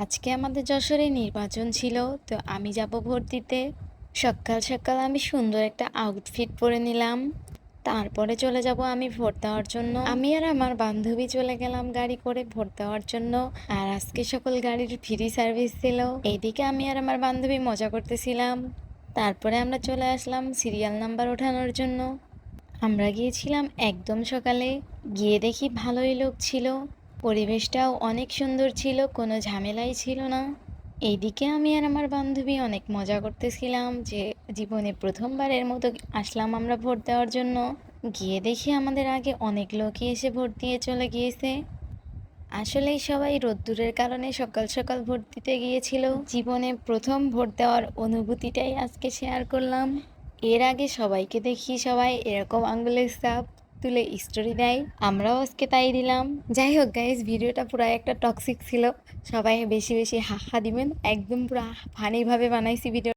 আজকে আমাদের যশোরে নির্বাচন ছিল, তো আমি যাব ভোট দিতে। সকাল সকাল আমি সুন্দর একটা আউটফিট পরে নিলাম। তারপরে চলে যাব আমি ভোট দেওয়ার জন্য। আমি আর আমার বান্ধবী চলে গেলাম গাড়ি করে ভোট দেওয়ার জন্য। আর আজকে সকল গাড়ির ফ্রি সার্ভিস ছিল। এইদিকে আমি আর আমার বান্ধবী মজা করতেছিলাম। তারপরে আমরা চলে আসলাম সিরিয়াল নাম্বার ওঠানোর জন্য। আমরা গিয়েছিলাম একদম সকালে। গিয়ে দেখি ভালোই লোক ছিল। পরিবেশটাও অনেক সুন্দর ছিল, কোনো ঝামেলাই ছিল না। এইদিকে আমি আর আমার বান্ধবী অনেক মজা করতেছিলাম যে, জীবনে প্রথমবারের মতো আসলাম আমরা ভোট দেওয়ার জন্য। গিয়ে দেখি আমাদের আগে অনেক লোকই এসে ভোট দিয়ে চলে গিয়েছে। আসলেই সবাই রোদ্দুরের কারণে সকাল সকাল ভোট দিতে গিয়েছিল। জীবনে প্রথম ভোট দেওয়ার অনুভূতিটাই আজকে শেয়ার করলাম। এর আগে সবাইকে দেখি সবাই এরকম আঙ্গুলের সাপ তুলে স্টোরি দেয়, আমরাও আজকে তাই দিলাম। যাই হোক গাইজ ভিডিওটা পুরো একটা টক্সিক ছিল। সবাই বেশি বেশি হাহা দিবেন। একদম পুরো ফানিভাবে বানাইছি ভিডিও